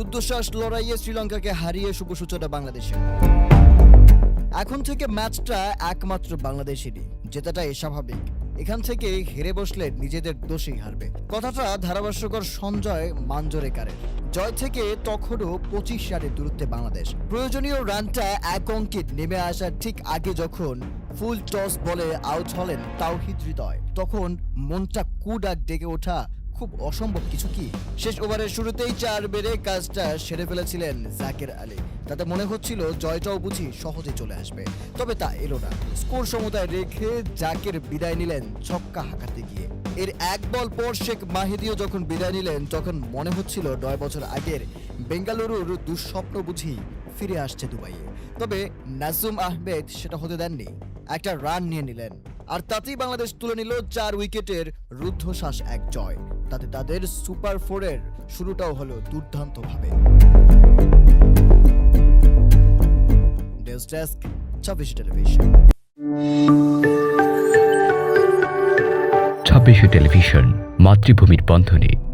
রুদ্ধশ্বাস লড়াইয়ে শ্রীলঙ্কাকে হারিয়ে শুভ সূচনা বাংলাদেশে। এখন থেকে ম্যাচটা একমাত্র বাংলাদেশেরই, জেতাটাই স্বাভাবিক। এখান থেকে হেরে বসলে নিজেদের দোষেই হারবে। কথাটা ধারাভাষ্যকর সঞ্জয় মাঞ্জরেকারের। জয় থেকে তখনও পঁচিশ রানের দূরত্বে বাংলাদেশ। প্রয়োজনীয় রানটা এক অঙ্কে নেমে আসার ঠিক আগে যখন ফুল টস বলে আউট হলেন তাওহিদ হৃদয়। তখন মনটা কুডাক ডেকে ওঠা খুব অসম্ভব কিছু কি? শেষ ওভারের শুরুতেই চার বেড়ে কাজটা সেরে ফেলেছিলেন জাকের আলী। তাতে মনে হচ্ছিল জয়টাও বুঝি সহজে চলে আসবে। তবে তা এলো না। স্কোর সমতায় রেখে জাকের বিদায় নিলেন ছক্কা হাঁকাতে গিয়ে। এর এক বল পর শেখ মাহিদিও যখন বিদায় নিলেন, তখন মনে হচ্ছিল নয় বছর আগের বেঙ্গালুরুর দুঃস্বপ্ন বুঝি ফিরে আসছে দুবাইয়ে। তবে নাজুম আহমেদ সেটা হতে দেননি। একটা রান নিয়ে নিলেন। আর তাতেই বাংলাদেশ তুলে নিল চার উইকেটের রুদ্ধশ্বাস এক জয়। তাতে তাদের সুপার ফোরের শুরুটাও হলো দুর্দান্তভাবে। ডেস্ক ছাব্বিশ টেলিভিশন। ছাব্বিশে টেলিভিশন, মাতৃভূমির বন্ধনে।